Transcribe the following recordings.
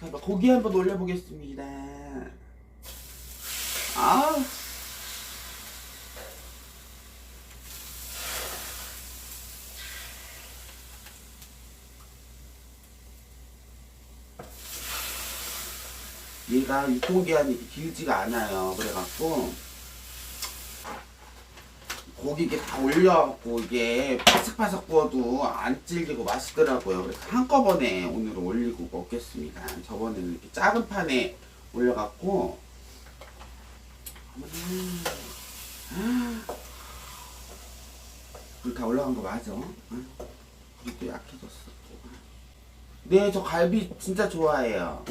자, 고기 한번 올려보겠습니다. 아. 얘가 유통기한이 이렇게 길지가 않아요. 그래갖고 고기 이게 다 올려갖고 이게 바삭바삭 구워도 안 질기고 맛있더라고요. 그래서 한꺼번에 오늘 올리고 먹겠습니다. 저번에는 이렇게 작은 판에 올려갖고 음. 불다 올라간 거 맞아? 응? 불이 또 약해졌어. 또. 네, 저 갈비 진짜 좋아해요.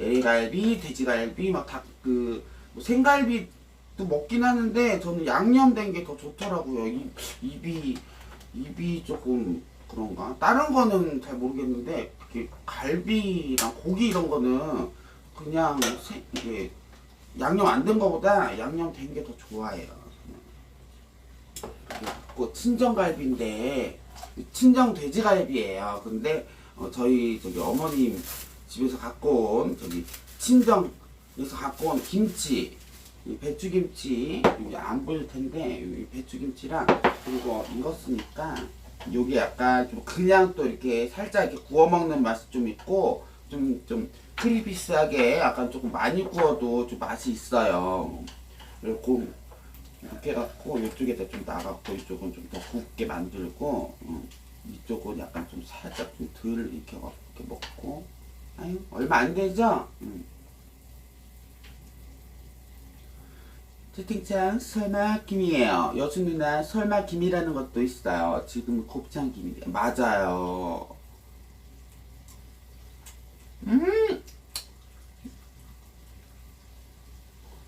LA갈비, 돼지갈비, 막 닭, 그, 뭐 생갈비 도 먹긴 하는데, 저는 양념된 게 더 좋더라고요. 입, 입이, 입이 조금 그런가? 다른 거는 잘 모르겠는데, 이렇게 갈비랑 고기 이런 거는 그냥 세, 이게 양념 안 된 거보다 양념 된 게 더 좋아해요. 그 친정갈비인데, 친정 돼지갈비예요. 근데, 어, 저희 저기 어머님 집에서 갖고 온 저기 친정에서 갖고 온 김치 이 배추김치 이게 안 보일 텐데 이 배추김치랑 그리고 익었으니까 요게 약간 좀 그냥 또 이렇게 살짝 이렇게 구워 먹는 맛이 좀 있고 좀좀 크리피스하게 약간 조금 많이 구워도 좀 맛이 있어요. 그리고 이렇게 해갖고 이쪽에다 좀 나갖고 이쪽은 좀더 굽게 만들고 음, 이쪽은 약간 좀 살짝 좀 덜 이렇게, 이렇게 먹고 아유 얼마 안 되죠? 음. 채팅창 설마 김이에요. 여수 누나 설마 김이라는 것도 있어요. 지금 곱창 김이 맞아요. 음,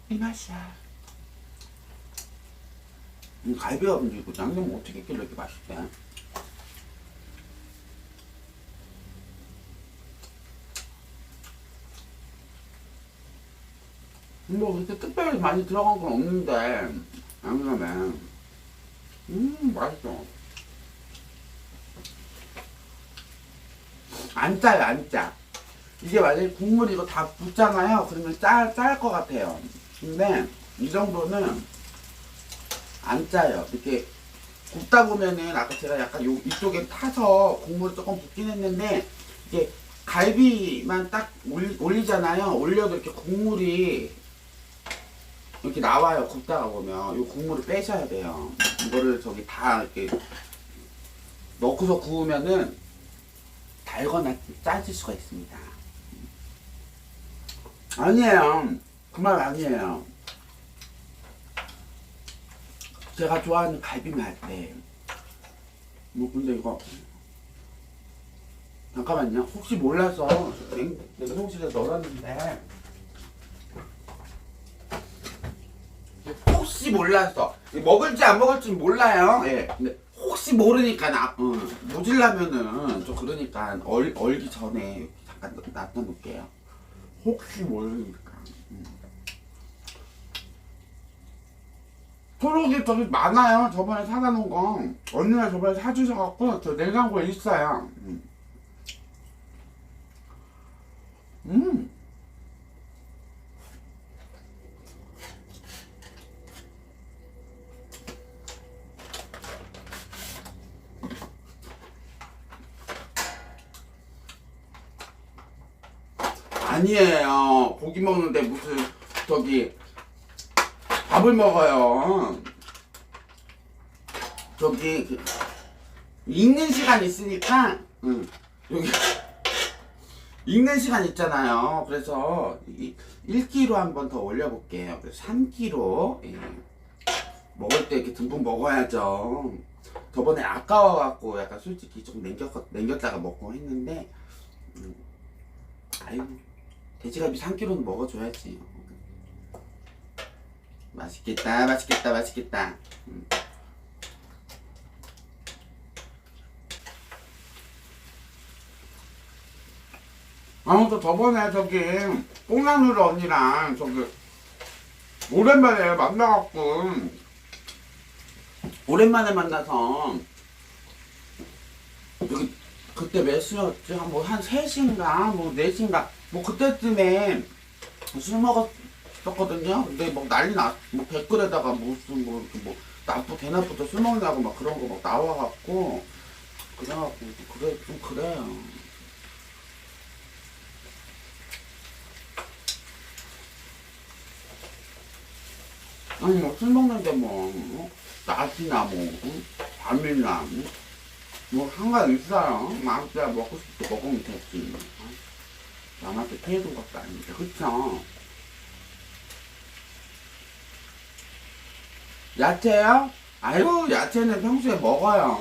이 맛이야. 이 갈비가 문제고 양념 어떻게 이렇게 맛있대? 뭐 그렇게 특별히 많이 들어간 건 없는데 양념에. 음 맛있어. 안 짜요 안 짜 이게 만약에 국물 이거 다 붓잖아요. 그러면 짤 짤 것 같아요. 근데 이 정도는 안 짜요. 이렇게 굽다 보면은 아까 제가 약간 요 이쪽에 타서 국물 조금 붓긴 했는데 이게 갈비만 딱 올리, 올리잖아요. 올려도 이렇게 국물이 이렇게 나와요. 굽다가 보면 이 국물을 빼셔야 돼요. 이거를 저기 다 이렇게 넣고서 구우면은 달거나 짜질 수가 있습니다. 아니에요. 그 말 아니에요. 제가 좋아하는 갈비 맛. 네. 뭐 근데 이거 잠깐만요. 혹시 몰라서 냉, 냉동실에 넣어놨는데 혹시 몰라서 먹을지 안 먹을지 몰라요. 예. 근데 혹시 모르니까 나 어, 모질라면은 좀 그러니까 얼, 얼기 전에 잠깐 놔둬 놓을게요. 혹시 모르니까. 음. 초록이 저기 많아요. 저번에 사다 놓은 거. 언니가 저번에 사주셔갖고 저 냉장고에 있어요. 음. 음. 아니에요. 고기 먹는데 무슨 저기 밥을 먹어요. 저기 그, 읽는 시간 있으니까 응, 여기 읽는 시간 있잖아요. 그래서 1kg 한번 더 올려볼게요. 그래서 3kg 예. 먹을 때 이렇게 듬뿍 먹어야죠. 저번에 아까워갖고 약간 솔직히 좀 남겼, 남겼다가 먹고 했는데 음, 아유 돼지갈비 3kg는 먹어줘야지. 맛있겠다, 맛있겠다, 맛있겠다. 음. 아무튼 저번에 저기 뽕나누르 언니랑 저기 오랜만에 만나갖고 오랜만에 만나서 여기 그때 몇 시였지? 한뭐한 3시인가 뭐 4시인가 뭐 그때쯤에 술 먹었었거든요. 근데 막 난리 났, 뭐 댓글에다가 무슨 뭐, 이렇게 뭐 나쁘 대낮부터 술 먹냐고 막 그런 거 막 나와갖고 그래갖고 그래 좀 그래요. 아니 뭐술 먹는데 뭐 어? 낮이나 뭐 응? 밤이나 응? 뭐 상관 있어요. 마음대로 먹고 싶을 때 먹으면 되지. 어? 남한테 피해준 것도 아닌데 그쵸? 야채요? 아유 야채는 평소에 먹어요.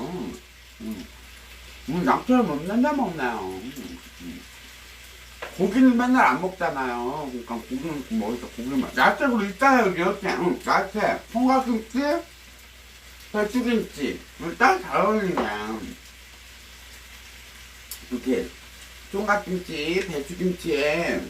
음. 음, 야채를 못 맨날 먹나요? 음, 음. 고기는 맨날 안 먹잖아요. 그러니까 고기는 뭐 있어 고기만. 야채로 있잖아요 이렇게. 응, 야채, 통과김치, 배추김치. 일단 잘 어울리네. 이렇게 총각김치, 배추김치에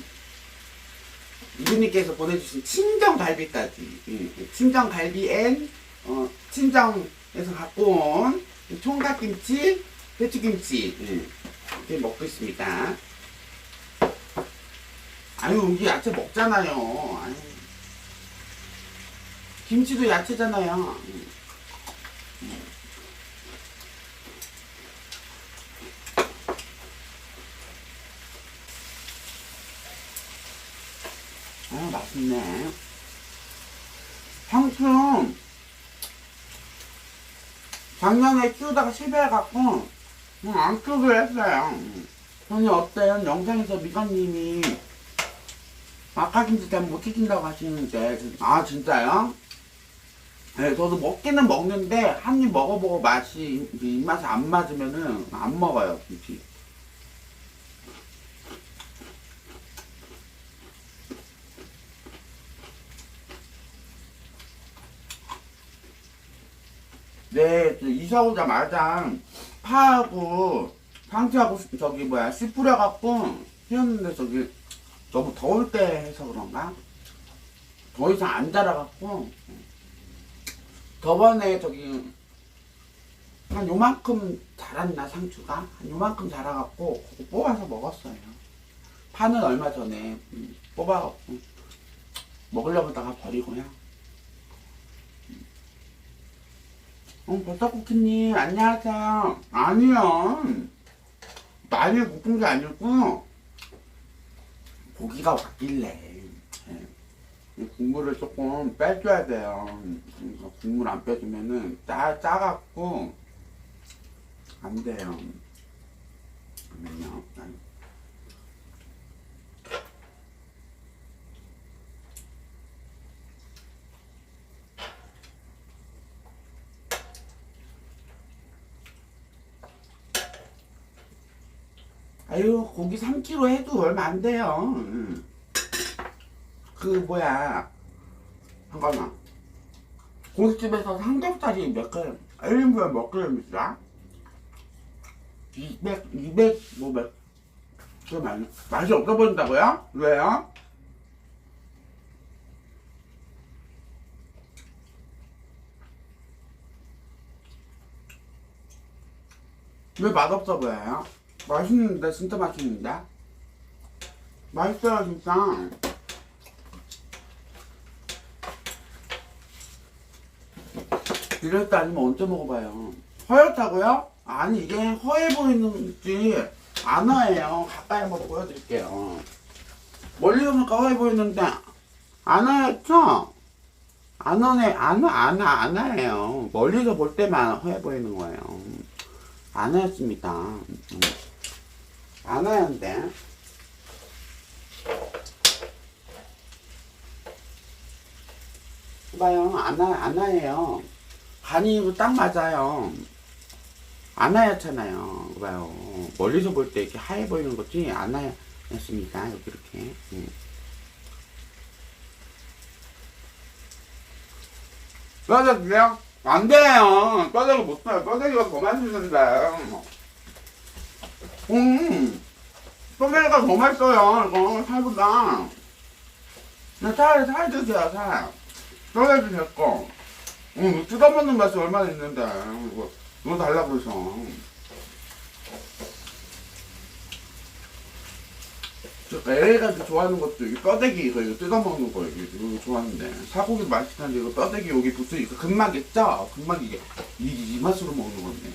이분님께서 보내주신 친정 갈비까지 예, 친정 갈비엔 어, 친정에서 갖고 온 총각김치, 배추김치 예, 이렇게 먹고 있습니다. 아유 우리 야채 먹잖아요. 아유. 김치도 야채잖아요. 아 맛있네. 상추 작년에 키우다가 실패해갖고 음, 안 키우기로 했어요. 음. 형님 어때요? 영상에서 미간님이 아까김치 잘못 튀긴다고 하시는데 아 진짜요? 네, 저도 먹기는 먹는데 한 입 먹어보고 맛이 입맛에 안 맞으면은 안 먹어요 김치. 네, 저 이사 오자마자 파하고 상추하고 저기 뭐야 씨 뿌려갖고 피웠는데 저기 너무 더울 때 해서 그런가? 더 이상 안 자라갖고 저번에 저기 한 요만큼 자랐나 상추가 한 요만큼 자라갖고 그거 뽑아서 먹었어요. 파는 얼마 전에 음, 뽑아갖고 먹으려고 다가 버리고요. 어, 버터쿠키님, 안녕하세요. 아니요. 많이 굽은 게 아니고, 고기가 왔길래, 예. 이 국물을 조금 빼줘야 돼요. 그러니까 국물 안 빼주면은, 짜, 짜갖고, 안 돼요. 그러면요. 아유 고기 3kg 해도 얼마 안 돼요. 음. 그 뭐야 잠깐만 고깃집에서 삼겹살이 몇 그램 1인분에 몇 그램이야? 200, 200, 뭐 몇, 그 많이, 맛이 없어 보인다고요? 왜요? 왜 맛없어 보여요? 맛있는데 진짜 맛있는데? 맛있어요 진짜. 이럴 때 아니면 언제 먹어봐요. 허옇다고요? 아니 이게 허해 보이는지 안 허해요. 가까이 한번 보여드릴게요. 멀리 보니까 허해 보이는데 안 하였죠? 안 하네 안, 안, 안 하예요. 멀리서 볼 때만 허해 보이는 거예요. 안 하였습니다 음. 안 하는데. 봐요. 안, 하, 안 하예요. 간이 딱 맞아요. 안 하얗잖아요. 봐요. 멀리서 볼 때 이렇게 하얘 보이는 거지, 안 하였습니다. 여기 이렇게. 음. 떠들게요? 안 돼요. 떠들기 못 써요. 떠들기가 더 맛있는데. 음, 소개가 더 맛있어요, 이거, 살보다. 나 살, 살 드세요, 살. 소개도 됐고. 음, 뜯어먹는 맛이 얼마나 있는데. 이거, 이거 달라고. 저 LA가 좋아하는 것도 이게 뼈대기 이거 이거 뜯어 먹는 거 이게 이거 좋아하는데 사고기 맛있는데 이거 뼈대기 여기 붙으니까 근막 있죠? 근막 이게 이, 이 맛으로 먹는 건데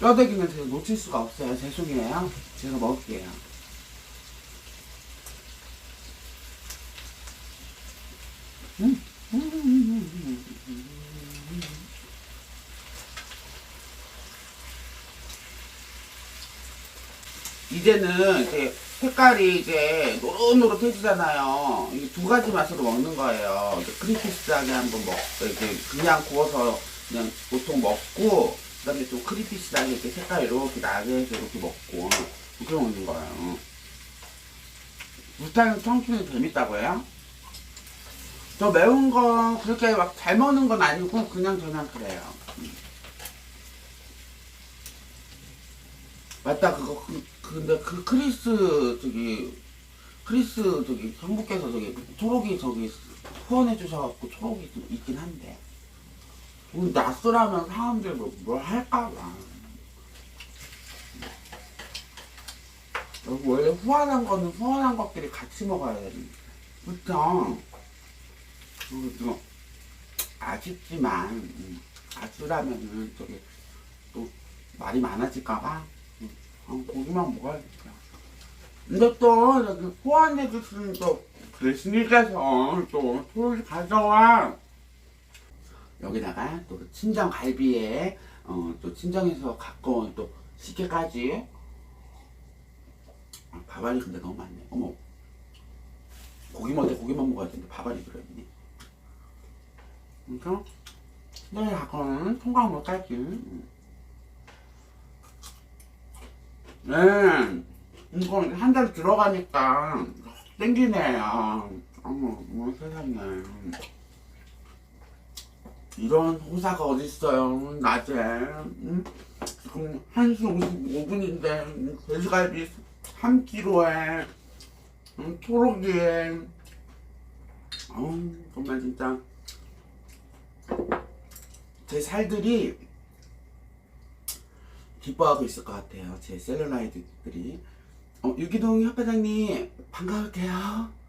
뼈대기는 제가 놓칠 수가 없어요 죄송해요 제가 먹을게요 음. 이제는 이제 색깔이 이제 노릇노릇해지잖아요. 이게 두 가지 맛으로 먹는 거예요. 이제 크리피스하게 한번 먹, 이렇게 그냥 구워서 그냥 보통 먹고, 그 다음에 좀 크리피스하게 이렇게 색깔 이렇게 나게 해서 이렇게 먹고, 그렇게 먹는 거예요. 불타는 청춘이 재밌다고요? 저 매운 거 그렇게 막 잘 먹는 건 아니고, 그냥 저냥 그래요. 맞다 그거 그 근데 그 크리스 저기 크리스 저기 형부께서 저기 초록이 저기 후원해 주셔갖고 초록이 좀 있긴 한데 우리 낯설하면 사람들 뭐, 뭘 할까봐 여기 원래 후원한 거는 후원한 것끼리 같이 먹어야 되는데 그쵸 아쉽지만 음, 낯설하면은 저기 또 말이 많아질까봐 어, 고기만 먹어야겠다. 근데 또, 여기 호환해주시는 또, 글씨님께서 또, 토를 가져와. 여기다가 또, 친정 갈비에, 어, 또, 친정에서 온 또, 시계까지. 아, 밥알이 근데 너무 많네. 어머. 고기 먹을 때 고기만 먹어야 되는데, 밥알이 들어있네. 그래서, 친정에 온 통과물까지. 음. 네. 이거 한 달 들어가니까 땡기네요. 어머, 어머 세상에. 이런 호사가 어딨어요, 낮에. 응? 지금 1시 55분인데, 돼지갈비 3kg에, 응? 초록이에. 어우, 정말 진짜. 제 살들이 기뻐하고 있을 것 같아요. 제 셀룰라이드들이. 어, 유기동 협회장님, 반가울게요.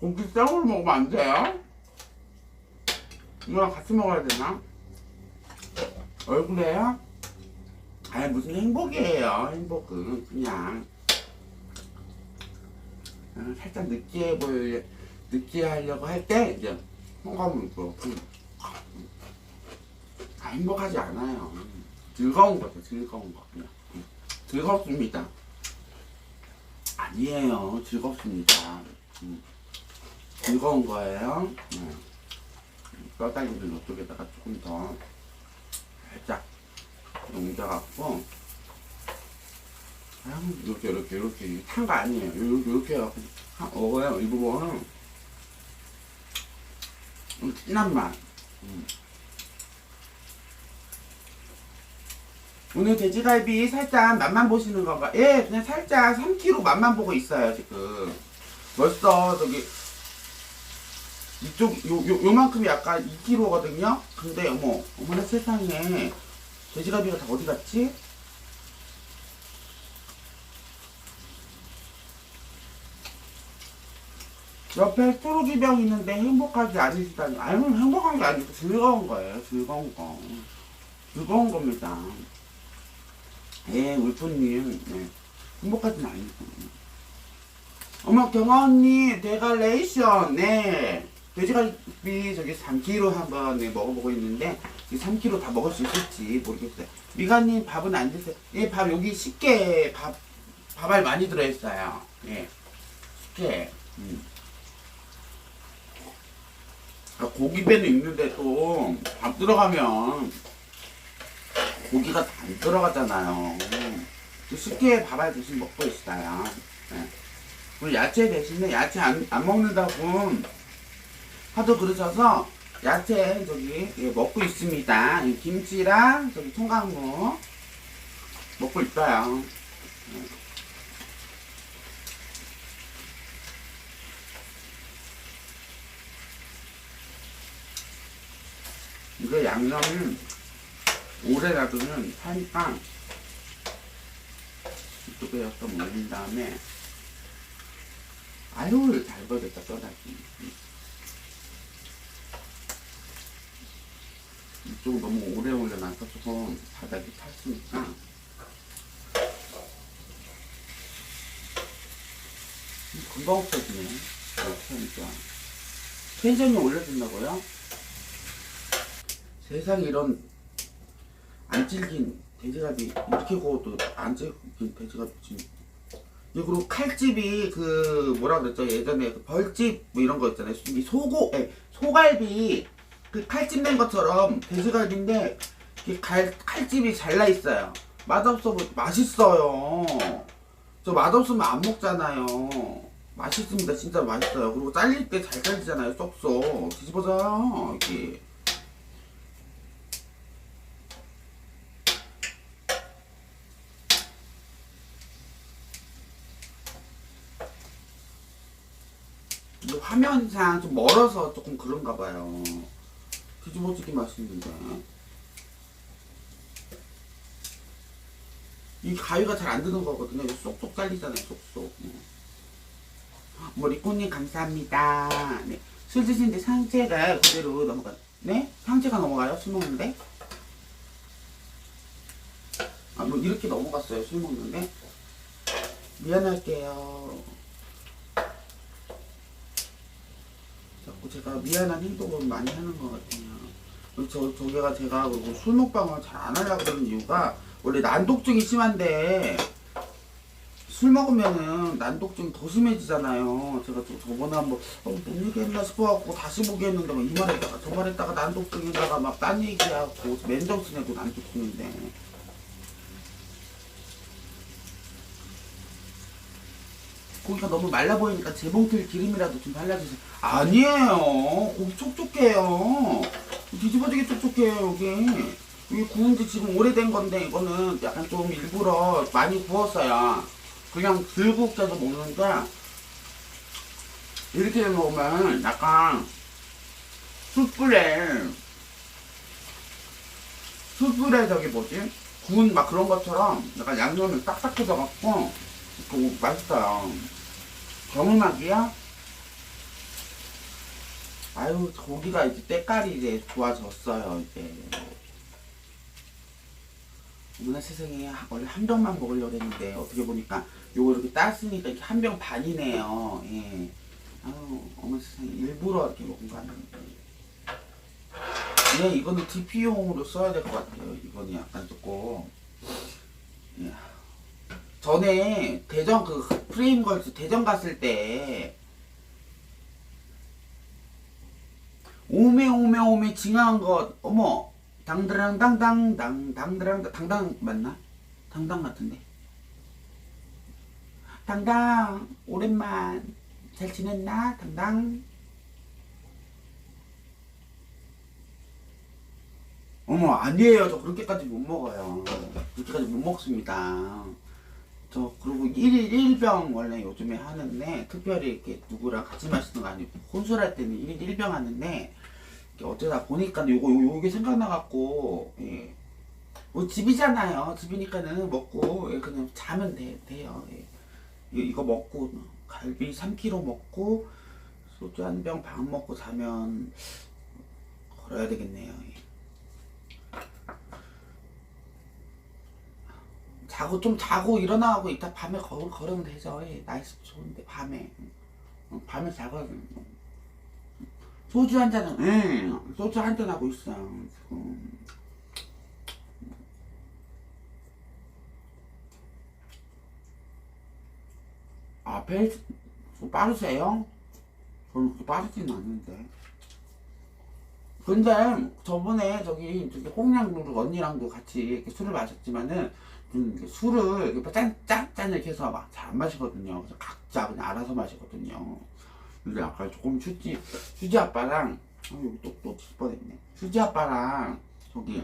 고기 생으로 먹으면 안 돼요? 이거랑 같이 먹어야 되나? 얼굴에요? 아니 무슨 행복이에요. 행복은 그냥. 어, 살짝 느끼해 보여 느끼하려고 할 때 이제 홍감을 또 아, 행복하지 않아요. 즐거운 거죠 즐거운 거 그냥. 음, 즐겁습니다. 아니에요. 즐겁습니다. 음, 즐거운 거예요 음. 뼈다귀를 이쪽에다가 조금 더 살짝 옮겨갖고 그냥 이렇게 이렇게 이렇게 탄 거 아니에요 이렇게 이렇게 해갖고 한- 먹어요 이 부분은 좀 진한 맛 음. 오늘 돼지갈비 살짝 맛만 보시는 건가? 예, 그냥 살짝 3kg 맛만 보고 있어요, 지금. 벌써 저기 이쪽 요, 요 요만큼이 약간 2kg거든요. 근데 어머 어머나 세상에 돼지갈비가 다 어디 갔지? 옆에 초록이병 있는데 행복하지 않으시다니 아니 행복한 게 아니고 즐거운 거예요 즐거운 거 즐거운 겁니다 예 울프님 네. 행복하진 않으니까 어머 경아 언니 데갈레이션 네 돼지갈비 저기 3kg 한번 네, 먹어보고 있는데 이 3kg 다 먹을 수 있을지 모르겠어요. 미가님 밥은 안 드세요? 예, 밥 여기 쉽게 밥 밥알 많이 들어있어요. 예, 쉽게. 음. 아, 고기배는 있는데 또 밥 들어가면 고기가 다안 들어가잖아요. 쉽게 밥알 대신 먹고 있어요. 예. 그리고 야채 대신에 야채 안, 안 먹는다고 하도 그러셔서 야채 저기 예, 먹고 있습니다. 이 김치랑 저기 통강무 먹고 있어요. 이거 양념은 오래 놔두면 타니까 이쪽에 약간 올린 다음에 아유 잘 버렸다 떠다기 이쪽 너무 오래 올려놔서 조금 바닥이 탔으니까. 금방 없어지네. 하니까. 텐션이 올려준다고요? 세상에 이런 안 질긴 돼지갈비 이렇게 구워도 안 질긴 돼지갈비 지금. 이 그리고 칼집이 그 뭐라 그랬죠? 예전에 그 벌집 뭐 이런 거 있잖아요. 이 소고 에 소갈비 그 칼집 낸 것처럼 돼지갈비인데 갈, 칼집이 잘 나 있어요. 맛없어 보 맛있어요. 저 맛없으면 안 먹잖아요. 맛있습니다. 진짜 맛있어요. 그리고 잘릴 때 잘 잘리잖아요. 쏙쏙. 뒤집어져요 근데 화면상 좀 멀어서 조금 그런가 봐요. 뒤집어지기 맛있는데. 이 가위가 잘 안 드는 거거든요. 쏙쏙 잘리잖아요, 쏙쏙. 뭐, 리코님 감사합니다. 네. 술 드시는데 상체가 그대로 넘어가, 네? 상체가 넘어가요? 술 먹는데? 아, 뭐, 이렇게 넘어갔어요, 술 먹는데? 미안할게요. 자꾸 제가 미안한 행동을 많이 하는 것 같아요. 저, 저게가 제가 그리고 술 먹방을 잘 안 하려고 그러는 이유가 원래 난독증이 심한데 술 먹으면은 난독증이 더 심해지잖아요. 제가 저, 저번에 한번 어, 뭔 얘기했나 싶어갖고 다시 보기 했는데 막 이 말했다가 저 말했다가 난독증에다가 막 딴 얘기하고 맨정 쓰내고 난독증인데 고기가 너무 말라 보이니까 재봉틀 기름이라도 좀 발라주세요. 아니에요. 고기 촉촉해요. 뒤집어지게 촉촉해요, 여기. 이게 구운 지 지금 오래된 건데, 이거는 약간 좀 일부러 많이 구웠어요. 그냥 불국자도 먹는데, 이렇게 먹으면 약간 숯불에, 숯불에 저기 뭐지? 구운 막 그런 것처럼 약간 양념이 딱딱해져갖고, 그 맛있어요. 경음악이야? 아유 고기가 이제 때깔이 이제 좋아졌어요 이제. 어머나 세상에 하- 원래 한 병만 먹으려고 했는데 어떻게 보니까 요거 이렇게 땄으니까 이렇게 한 병 반이네요. 예. 아유 어머 세상에. 일부러 이렇게 먹은 거 아닌데 예 이거는 DP용으로 써야 될 것 같아요. 이거는 약간 조금. 예. 전에 대전 그 프레임 걸스 대전 갔을 때 오메 오메 오메 징한 것. 어머 당드랑 당당 당 당드랑 당당 맞나? 당당 같은데. 당당 오랜만. 잘 지냈나? 당당. 어머 아니에요. 저 그렇게까지 못 먹어요. 그렇게까지 못 먹습니다 저 그리고 1일 1병 원래 요즘에 하는데 특별히 이렇게 누구랑 같이 마시는 거 아니고 혼술할 때는 1일 1병 하는데 어쩌다 보니까 요거 요- 요게 생각나갖고 예. 뭐 집이잖아요 집이니까는 먹고 예, 그냥 자면 돼, 돼요 예. 이거, 먹고 갈비 3kg 먹고 소주 한병반 먹고 자면 걸어야 되겠네요 예. 자고 좀 자고 일어나고 이따 밤에 걸, 걸으면 되죠. 예, 날씨 좋은데 밤에 어, 밤에 자고 소주 한 잔은 응 소주 한 잔 하고 있어요. 지금. 아 벨트 빠르세요? 저는 그렇게 빠르지는 않는데. 근데 저번에 저기 홍량도 언니랑도 같이 술을 마셨지만은 좀 이렇게 술을 이렇게 짠, 짠, 짠 이렇게 해서 막 잘 안 마시거든요. 그래서 각자 그냥 알아서 마시거든요. 근데 아까 조금 휴지, 휴지 아빠랑 여기 또또 뻔했네. 수지 아빠랑 저기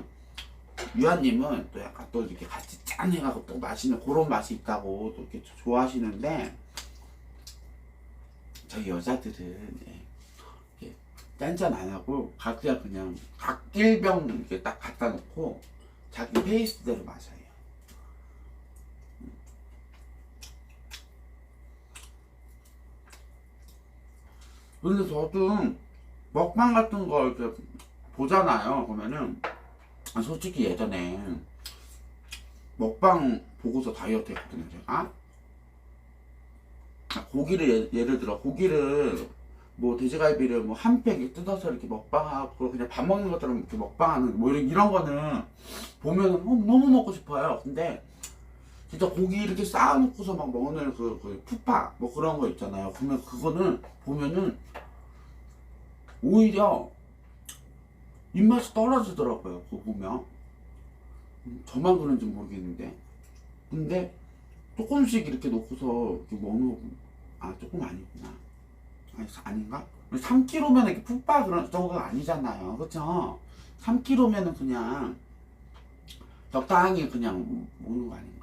유아님은 또 약간 또 이렇게 같이 짠 해가지고 또 마시는 그런 맛이 있다고 또 이렇게 좋아하시는데 저희 여자들은 예, 이렇게 짠짠 안 하고 각자 그냥 각 1병 이렇게 딱 갖다 놓고 자기 페이스대로 마셔요. 근데 저도 먹방 같은 거 이렇게 보잖아요. 아, 솔직히 예전에 먹방 보고서 다이어트 했거든요. 제가 아, 고기를 예, 를 들어 고기를 뭐 돼지갈비를 뭐 한 팩 뜯어서 이렇게 먹방하고 그냥 밥 먹는 것처럼 이렇게 먹방하는 뭐 이런, 이런 거는 보면은 어, 너무 먹고 싶어요. 근데 진짜 고기 이렇게 쌓아놓고서 막 먹는 그, 그 푸파 뭐 그런 거 있잖아요. 그러면 그거는 보면은 오히려 입맛이 떨어지더라고요. 그거 보면 음, 저만 그런지 모르겠는데 근데 조금씩 이렇게 놓고서 이렇게 먹는 거 보면 아 조금 아니구나. 아니 아닌가? 3kg면 이렇게 푸파 그런 정도가 아니잖아요. 그쵸? 3kg면은 그냥 적당히 그냥 먹는 거 아닌가?